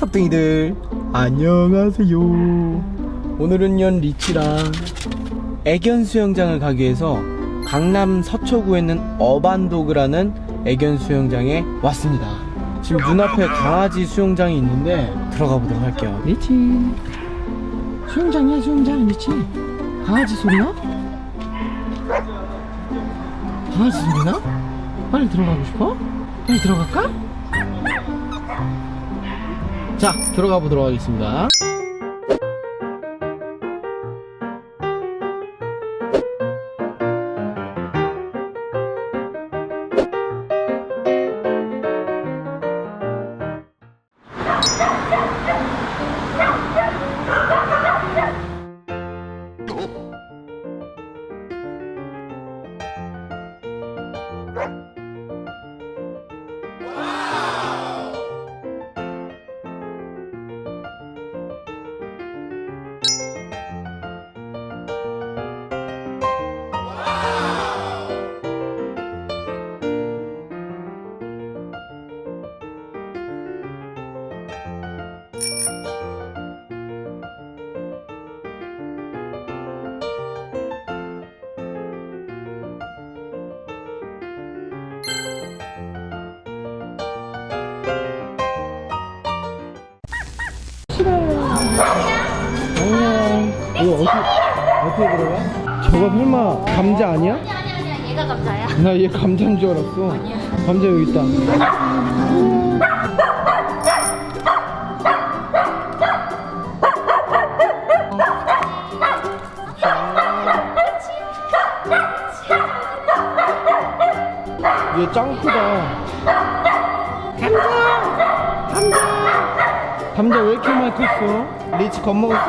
섭둥이들 안녕하세요 오늘은요 리치랑 애견 수영장을 가기 위해서 강남 서초구에 있는 어반도그라는 애견 수영장에 왔습니다 지금 눈앞에 강아지 수영장이 있는데 들어가 보도록 할게요 리치 수영장이야 수영장 리치 강아지 소리나? 강아지 소리나? 빨리 들어가고 싶어? 빨리 들어갈까? 자 들어가 보도록 하겠습니다 안녕 이거 어떻게 어떻게 들어가? 저거 설마 감자 아니야? 아니 아니 아니 얘가 감자야. 나 얘 감자인 줄 알았어 감자 여기 있다 얘 짱 크다 감자 감자 왜 이렇게 많이 컸어? 리치 겁먹었어?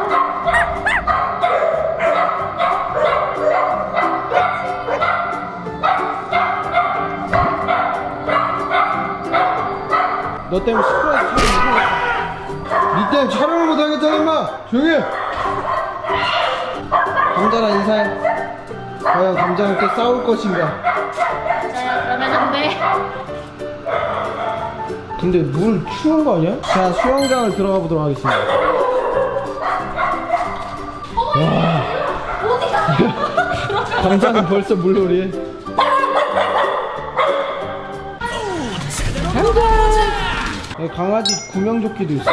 너 때문에 시끄러워서 촬영 못하겠어 니 때문에 촬영을 못하겠다 임마 조용히 해 감자랑 인사해 과연 감자랑 또 싸울 것인가 자 그러면은 네. 근데 물 추운 거 아니야? 자 수영장을 들어가 보도록 하겠습니다. 와. 감자는 벌써 물놀이 여기 강아지 구명조끼도 있어.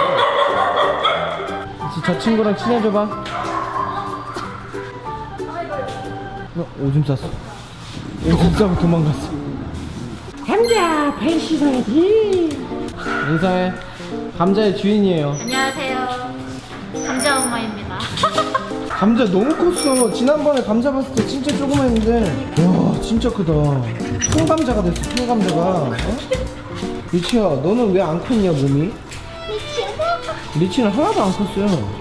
저 친구랑 친해져봐. 어, 오줌 쌌어. 오줌 싸고 도망갔어. 감자 발 씻어야지 인사해. 감자의 주인이에요. 안녕하세요. 감자 엄마입니다. 감자 너무 컸어. 지난번에 감자 봤을 때 진짜 조그만했는데. 와 진짜 크다. 통감자가 됐어 통감자가. 어? 리치야 너는 왜 안 컸냐 몸이? 리치는 하나도 안 컸어요.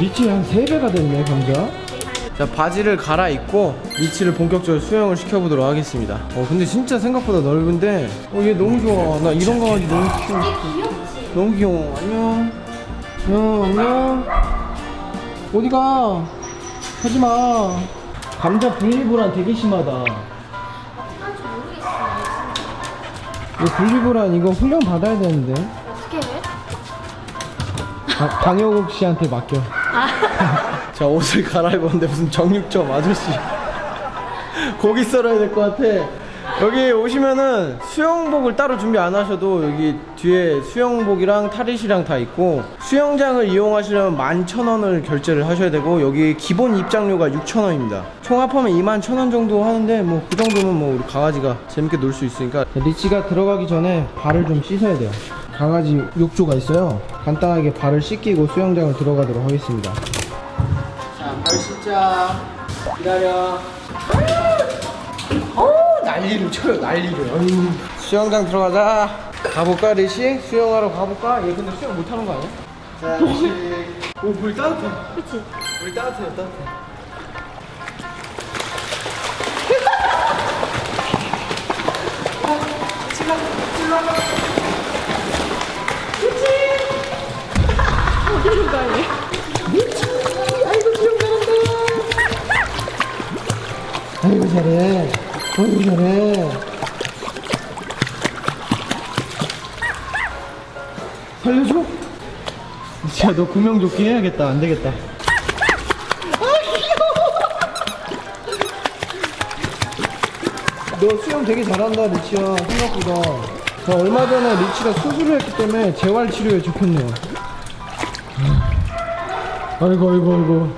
리치 한 3배가 됐네 감자 자 바지를 갈아입고 리치를 본격적으로 수영을 시켜보도록 하겠습니다. 어 근데 진짜 생각보다 넓은데? 어 얘 너무 좋아. 나 이런 강아지 너무 싶어 너무 귀여워. 안녕. 안녕 안녕. 어디가? 하지마. 감자 분리불안 되게 심하다. 이거 분리불안 이거 훈련 받아야 되는데. 어떻게 해? 아, 강효국 씨한테 맡겨 자 옷을 갈아입었는데 무슨 정육점 아저씨. 고기 썰어야 될 것 같아. 여기 오시면은 수영복을 따로 준비 안 하셔도 여기 뒤에 수영복이랑 탈의실이랑 다 있고 수영장을 이용하시려면 11,000원을 결제를 하셔야 되고 여기 기본 입장료가 6,000원입니다. 총 합하면 21,000원 정도 하는데 뭐 그 정도면 뭐 우리 강아지가 재밌게 놀 수 있으니까. 리치가 들어가기 전에 발을 좀 씻어야 돼요. 강아지 욕조가 있어요. 간단하게 발을 씻기고 수영장을 들어가도록 하겠습니다 씻자. 기다려. 어, 난리를 쳐요, 난리를. 어휴. 수영장 들어가자. 가볼까, 리시? 수영하러 가볼까? 얘 근데 수영 못하는 거 아니야? 자, 리시. 오, 물 따뜻해. 그치? 물 따뜻해, 따뜻해. 어디로 가니? 아 잘해. 아이고, 잘해. 살려줘? 진짜 너 구명조끼 해야겠다. 안 되겠다. 너 수영 되게 잘한다, 리치야. 생각보다. 자, 얼마 전에 리치가 수술을 했기 때문에 재활 치료에 좋겠네요. 아이고, 아이고, 아이고.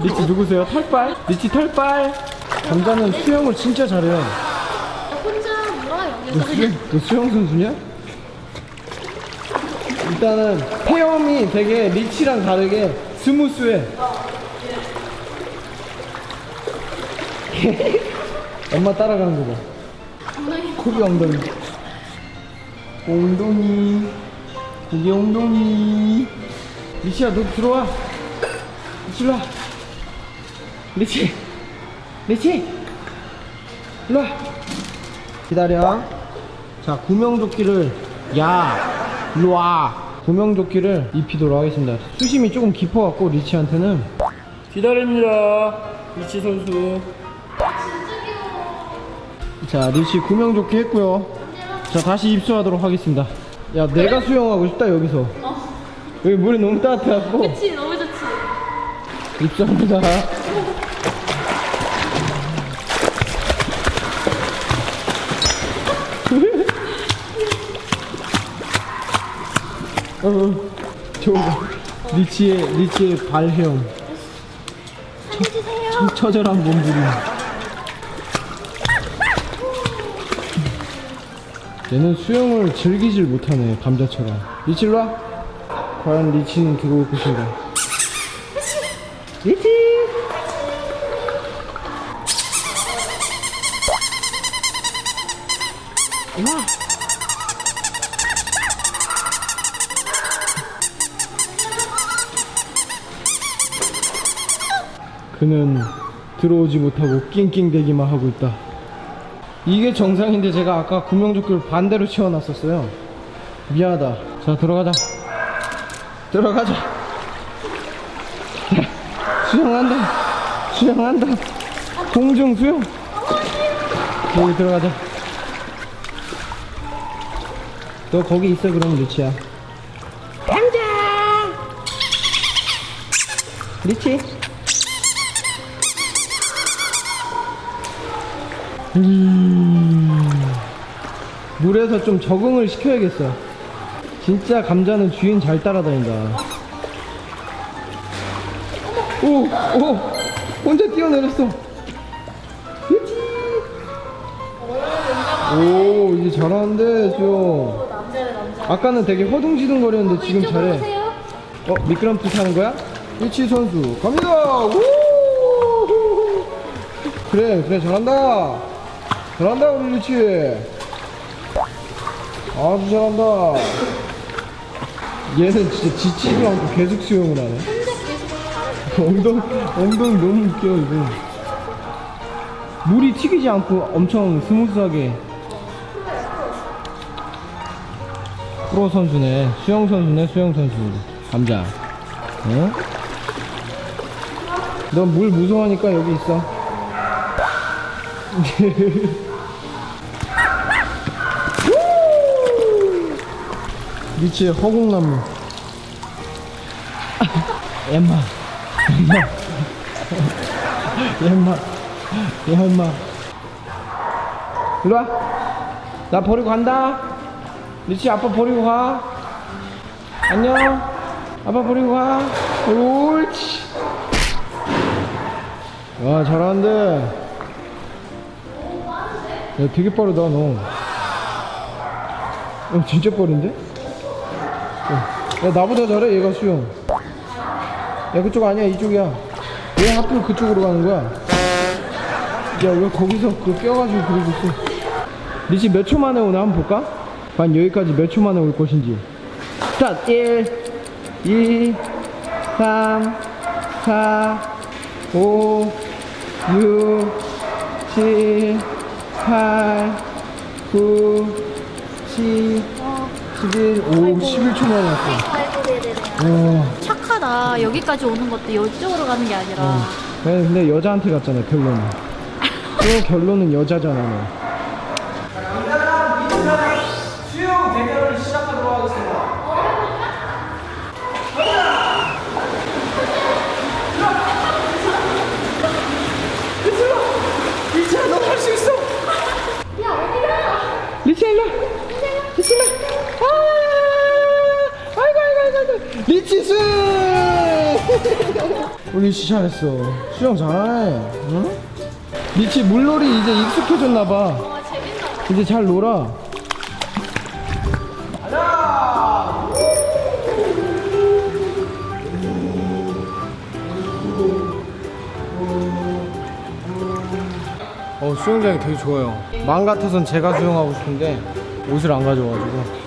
리치 누구세요? 털빨? 리치 털빨? 감자는 수영을 진짜 잘해요. 나 혼자 놀아요. 너 여기서 수영, 너 수영 선수냐? 일단은 헤엄이 되게 리치랑 다르게 스무스해. 엄마 따라가는 거 봐. 엉덩이 코비 엉덩이. 엉덩이. 고기 엉덩이. 리치야, 너 들어와. 리치, 일로 와. 리치. 리치. 일로 와. 기다려. 자, 구명조끼를, 야, 일로 와. 구명조끼를 입히도록 하겠습니다. 수심이 조금 깊어갖고, 리치한테는. 기다립니다. 리치 선수. 자, 리치 구명조끼 했고요. 자, 다시 입수하도록 하겠습니다. 야, 내가 수영하고 싶다, 여기서. 여기 물이 너무 따뜻해갖고. 그치 너무 좋지. 입수합니다. 어, 저거 봐. 리치의 리치의 발헤엄. 처, 처절한 몸부림. 얘는 수영을 즐기질 못하네 감자처럼. 리치 일로 와. 과연 리치는 그걸 것인가? 리치. 일로 와. 그는 들어오지 못하고 낑낑대기만 하고 있다. 이게 정상인데 제가 아까 구명조끼를 반대로 채워놨었어요. 미안하다. 자, 들어가자. 들어가자. 수영한다. 수영한다. 공중 수영. 여기 들어가자. 너 거기 있어, 그럼, 리치야. 당장! 리치? 음... 물에서 좀 적응을 시켜야겠어. 진짜 감자는 주인 잘 따라다닌다. 오, 오, 혼자 뛰어내렸어. 오, 이제 잘하는데, 수영. 아까는 되게 허둥지둥 거렸는데 지금 이쪽으로 잘해. 어, 미끄럼틀 타는 거야? 일치 선수, 갑니다! 우! 그래, 그래, 잘한다! 잘한다, 우리 일치! 아주 잘한다! 얘는 진짜 지치지 않고 계속 수영을 하네. 엉덩, 엉덩이 너무 웃겨, 이거. 물이 튀기지 않고 엄청 스무스하게. 프로 선수네. 수영 선수네, 수영 선수. 감자. 어? 너물 무서워하니까 여기 있어. 미치의 허공나무. 엠마. 엠마. 엠마. 엠마. 이리 와. 나 버리고 간다. 리치 아빠 버리고 가. 안녕. 아빠 버리고 가. 옳지. 와, 잘하는데. 야, 되게 빠르다, 너. 어, 진짜 빠른데? 어. 야, 나보다 잘해, 얘가 수영. 야, 그쪽 아니야, 이쪽이야. 왜 하필 그쪽으로 가는 거야? 야, 왜 거기서 그 껴가지고 그러고 있어? 리치 몇 초 만에 오나 한번 볼까? 과연 여기까지 몇 초 만에 올 것인지. 자, 1, 2, 3, 4, 5, 6, 7, 8, 9, 10, 11, 오, 11초 만에 왔어. 아이고 네네네. 와. 착하다. 여기까지 오는 것도 이쪽으로 가는 게 아니라. 네, 근데 여자한테 갔잖아, 결론은. 또 결론은 여자잖아, 너. 우리 잘했어. 수영 잘하네 응? 리치 물놀이 이제 익숙해졌나봐. 이제 잘 놀아. 어 수영장이 되게 좋아요. 마음 같아선 제가 수영하고 싶은데 옷을 안 가져와가지고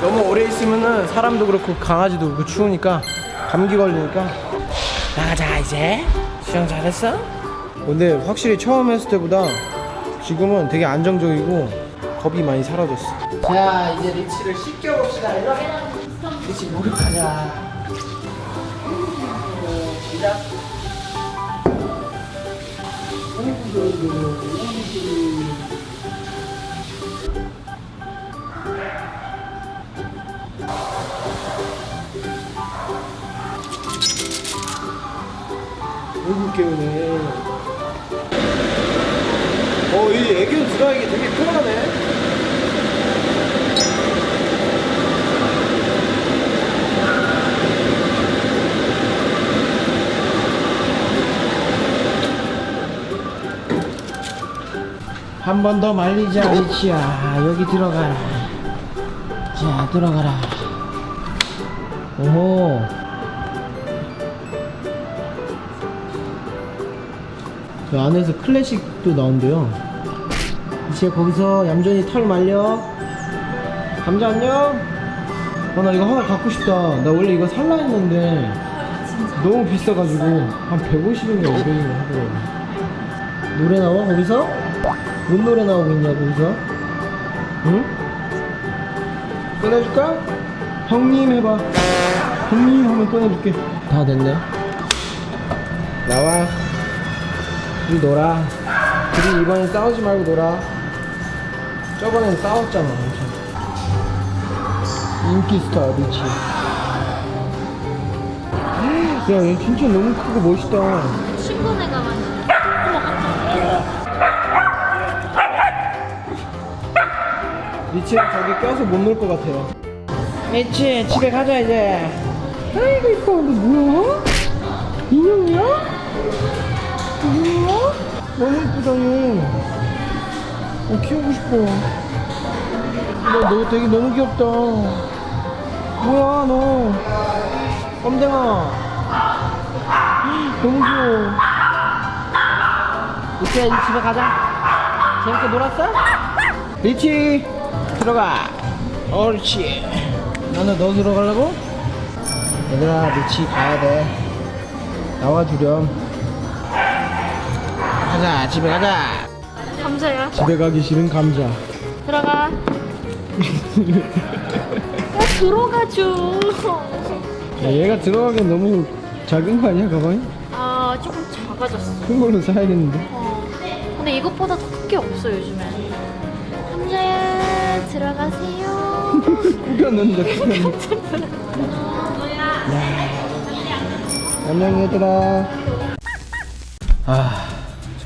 너무 오래 있으면은 사람도 그렇고 강아지도 그렇고 추우니까 감기 걸리니까. 나가자 이제. 수영 잘했어? 근데 확실히 처음 했을 때보다 지금은 되게 안정적이고 겁이 많이 사라졌어. 자 이제 리치를 씻겨봅시다. 일로 리치 목욕하자. 시작 깨우네 어, 이 애교 드라이기 되게 편하네. 한 번 더 말리자 리치야. 여기 들어가라. 자 들어가라. 오호 그 안에서 클래식도 나온대요. 이제 거기서 얌전히 털 말려. 감자 안녕. 아, 나 이거 하나 갖고 싶다. 나 원래 이거 살라 했는데 너무 비싸가지고 한 150인가 200인가 하더라고. 노래 나와 거기서? 뭔 노래 나오고 있냐 거기서? 응? 꺼내줄까? 형님 해봐. 형님 하면 꺼내줄게. 다 됐네. 나와. 둘이 놀아. 둘이 이번엔 싸우지 말고 놀아. 저번엔 싸웠잖아, 엄청. 인기 스타, 리치. 야, 얘 진짜 너무 크고 멋있다. 친구네 가만히. 어머 리치는 저기 껴서 못 놀 것 같아요. 리치, 집에 가자, 이제. 아이고, 이뻐. 너 뭐야? 인형이야? 너무 이쁘다, 얘. 어, 키우고 싶어. 너, 너 되게 너무 귀엽다. 뭐야, 너. 껌댕아. 너무 귀여워. 리치야, 이제 집에 가자. 재밌게 놀았어? 리치 들어가 옳지 나는 너 들어가려고? 얘들아 리치 가야 돼 나와주렴 가자 집에 가자 감사해요. 집에 가기 싫은 감자 들어가. 어, 들어가죠. 야, 얘가 들어가기엔 너무 작은 거 아니야 가방이? 아 조금 작아졌어. 큰 걸로 사야겠는데 어. 근데 이것보다 더 큰 게 없어 요즘에. 감자야 들어가세요. 꾸겼는데 꾸겼는데 안녕 얘들아 아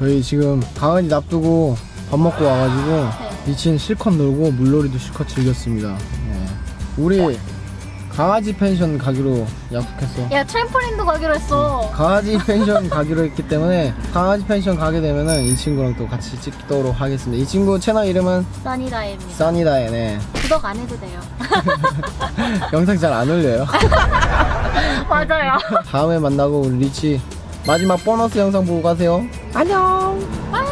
저희 지금 강아지 놔두고 밥 먹고 와가지고 리치는 실컷 놀고 물놀이도 실컷 즐겼습니다 예. 우리 강아지 펜션 가기로 약속했어 야 트램폴린도 가기로 했어. 강아지 펜션 가기로 했기 때문에 강아지 펜션 가게 되면은 이 친구랑 또 같이 찍도록 하겠습니다 이 친구 채널 이름은 써니다입니다. 써니다이네 구독 안 해도 돼요. 영상 잘 안 올려요 맞아요. 다음에 만나고 우리 리치 마지막 보너스 영상 보고 가세요. 안녕. 바이.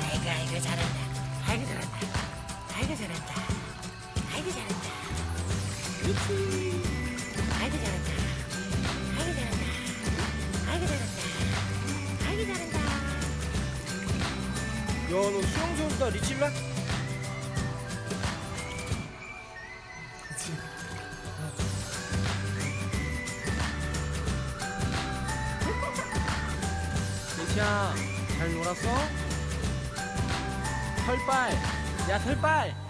아이고 아이고 잘한다 아이고 잘한다 아이고 잘한다 아이고 잘한다 그렇지 아이고 잘한다 아이고 잘한다 아이고 잘한다 아이고 잘한다 야, 너 수영 선수다 리치라? 옥시야 잘 놀았어? 털빨 야 털빨